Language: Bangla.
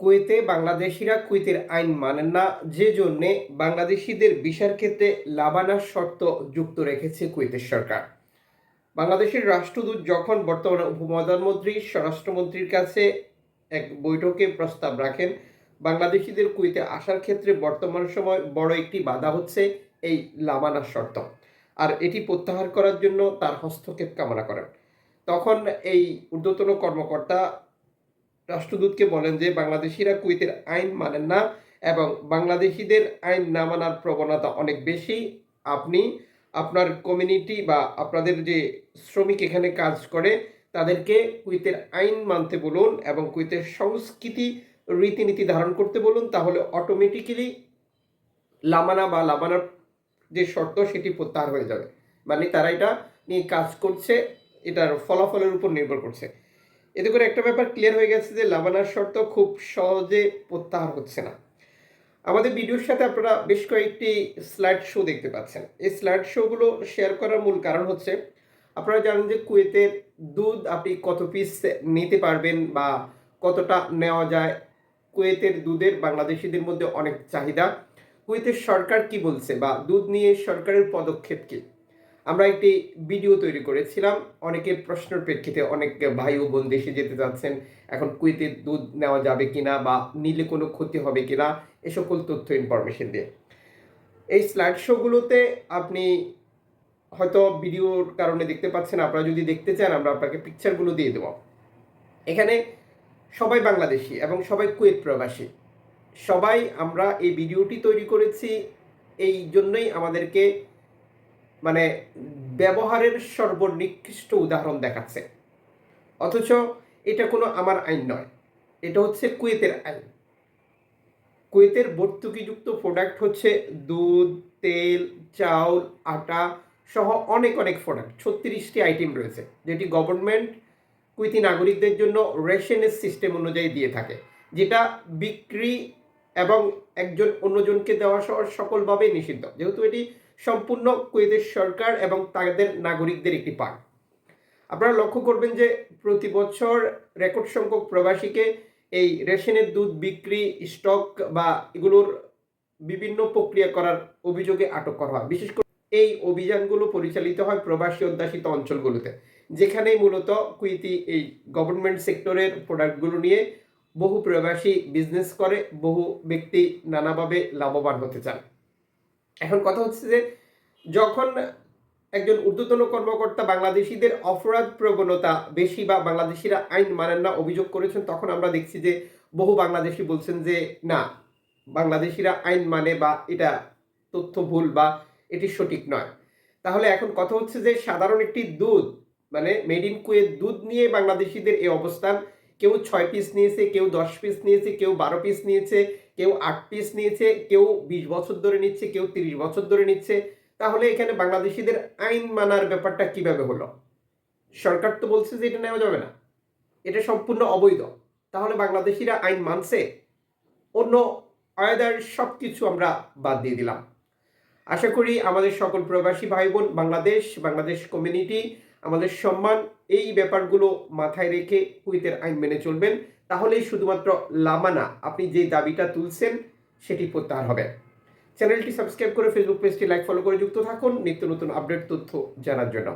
কুয়েতে বাংলাদেশিরা কুয়েতের আইন মানেন না, যে জন্যে বাংলাদেশিদের ভিসার ক্ষেত্রে লাবানার শর্ত যুক্ত রেখেছে কুয়েতের সরকার। বাংলাদেশের রাষ্ট্রদূত যখন বর্তমানে উপপ্রধানমন্ত্রী স্বরাষ্ট্রমন্ত্রীর কাছে এক বৈঠকে প্রস্তাব রাখেন, বাংলাদেশিদের কুয়েতে আসার ক্ষেত্রে বর্তমান সময় বড় একটি বাধা হচ্ছে এই লাবানার শর্ত আর এটি প্রত্যাহার করার জন্য তার হস্তক্ষেপ কামনা করেন। তখন এই ঊর্ধ্বতন কর্মকর্তা রাষ্ট্রদূতকে বলেন যে বাংলাদেশিরা কুয়েতের আইন মানেন না এবং বাংলাদেশিদের আইন না মানার প্রবণতা অনেক বেশি। আপনি আপনার কমিউনিটি বা আপনাদের যে শ্রমিক এখানে কাজ করে, তাদেরকে কুয়েতের আইন মানতে বলুন এবং কুয়েতের সংস্কৃতি, রীতিনীতি ধারণ করতে বলুন, তাহলে অটোমেটিক্যালি লামানা বা লামানার যে শর্ত সেটি প্রত্যাহার হয়ে যাবে। মানে তারা এটা নিয়ে কাজ করছে, এটার ফলাফলের উপর নির্ভর করছে। এতে করে একটা ব্যাপার ক্লিয়ার হয়ে গেছে যে লাবানার শর্ত খুব সহজে প্রত্যাহার হচ্ছে না। আমাদের ভিডিওর সাথে আপনারা বেশ কয়েকটি স্লাইড শো দেখতে পাচ্ছেন। এই স্লাইড শোগুলো শেয়ার করার মূল কারণ হচ্ছে, আপনারা জানেন যে কুয়েতের দুধ আপনি কত পিস নিতে পারবেন বা কতটা নেওয়া যায়। কুয়েতের দুধের বাংলাদেশিদের মধ্যে অনেক চাহিদা। কুয়েতের সরকার কি বলছে বা দুধ নিয়ে সরকারের পদক্ষেপ কি? আমরা একটি ভিডিও তৈরি করেছিলাম। অনেকের প্রশ্নের প্রেক্ষিতে অনেক ভাই ও বোন দেশে যেতে যাচ্ছেন, এখন কুয়েতে দুধ নেওয়া যাবে কিনা বা নিলে কোনো ক্ষতি হবে কিনা, এ সকল তথ্য ইনফরমেশন দিয়ে। এই স্লাইড শোগুলোতে আপনি হয়তো ভিডিওর কারণে দেখতে পাচ্ছেন, আপনারা যদি দেখতে চান, আমরা আপনাকে পিকচারগুলো দিয়ে দেবো। এখানে সবাই বাংলাদেশি এবং সবাই কুয়েত প্রবাসী। সবাই আমরা এই ভিডিওটি তৈরি করেছি, এই জন্যই আমাদেরকে মানে ব্যবহারের সর্বনিকৃষ্ট উদাহরণ দেখাচ্ছে। অথচ এটা কোনো আমার আইন নয়, এটা হচ্ছে কুয়েতের আইন। কুয়েতের ভর্তুকিযুক্ত প্রোডাক্ট হচ্ছে দুধ, তেল, চাউল, আটা সহ অনেক অনেক প্রোডাক্ট ছত্রিশটি আইটেম রয়েছে, যেটি গভর্নমেন্ট কুয়েতি নাগরিকদের জন্য রেশনের সিস্টেম অনুযায়ী দিয়ে থাকে, যেটা বিক্রি এবং একজন অন্যজনকে দেওয়া সহ সকলভাবে নিষিদ্ধ। যেহেতু এটি সম্পূর্ণ কুয়েতের সরকার এবং তাদের নাগরিকদের একটি পান আপনারা লক্ষ্য করবেন যে প্রতি বছর রেকর্ড সংখ্যক প্রবাসীকে এই রেশনের দুধ বিক্রি, স্টক বা এগুলোর বিভিন্ন প্রক্রিয়া করার অভিযোগে আটক করা হয়। বিশেষ করে এই অভিযানগুলো পরিচালিত হয় প্রবাসী অধ্যাসিত অঞ্চলগুলোতে যেখানে মূলত কুইতি এই গভর্নমেন্ট সেক্টরের প্রোডাক্টগুলো নিয়ে বহু প্রবাসী বিজনেস করে, বহু ব্যক্তি নানাভাবে লাভবান হতে চান। এখন কথা হচ্ছে যে যখন একজন ঊর্ধ্বতন কর্মকর্তা বাংলাদেশিদের অপরাধ প্রবণতা বেশি বা বাংলাদেশিরা আইন মানেন না অভিযোগ করেছেন, তখন আমরা দেখছি যে বহু বাংলাদেশি বলছেন যে, না, বাংলাদেশিরা আইন মানে বা এটা তথ্য ভুল বা এটি সঠিক নয়। তাহলে এখন কথা হচ্ছে যে সাধারণ একটি দুধ মানে মেড ইন কুয়েত দুধ নিয়ে বাংলাদেশিদের এই অবস্থান কেউ ছয় পিস নিয়েছে, কেউ দশ পিস নিয়েছে, কেউ বারো পিস নিয়েছে, কেউ আট পিস নিয়েছে, কেউ বিশ বছর ধরে নিচ্ছে, কেউ তিরিশ বছর ধরে নিচ্ছে। তাহলে এখানে বাংলাদেশিদের আইন মানার ব্যাপারটা কীভাবে হলো? সরকার তো বলছে যে এটা নেওয়া যাবে না। এটা সম্পূর্ণ অবৈধ। তাহলে বাংলাদেশিরা আইন মানছে? অন্য আয়দার সব কিছু আমরা বাদ দিয়ে দিলাম। আশা করি আমাদের সকল প্রবাসী ভাই বোন বাংলাদেশ বাংলাদেশ কমিউনিটি আমাদের সম্মান, এই ব্যাপারগুলো মাথায় রেখে কুয়েতের আইন মেনে চলবেন। তাহলেই শুধুমাত্র লামানা, আপনি যে দাবিটা তুলছেন, সেটি প্রত্যাহার হবে। চ্যানেলটি সাবস্ক্রাইব করে ফেসবুক পেজটি লাইক ফলো করে যুক্ত থাকুন। নিত্য নতুন আপডেট তথ্য জানার জন্য।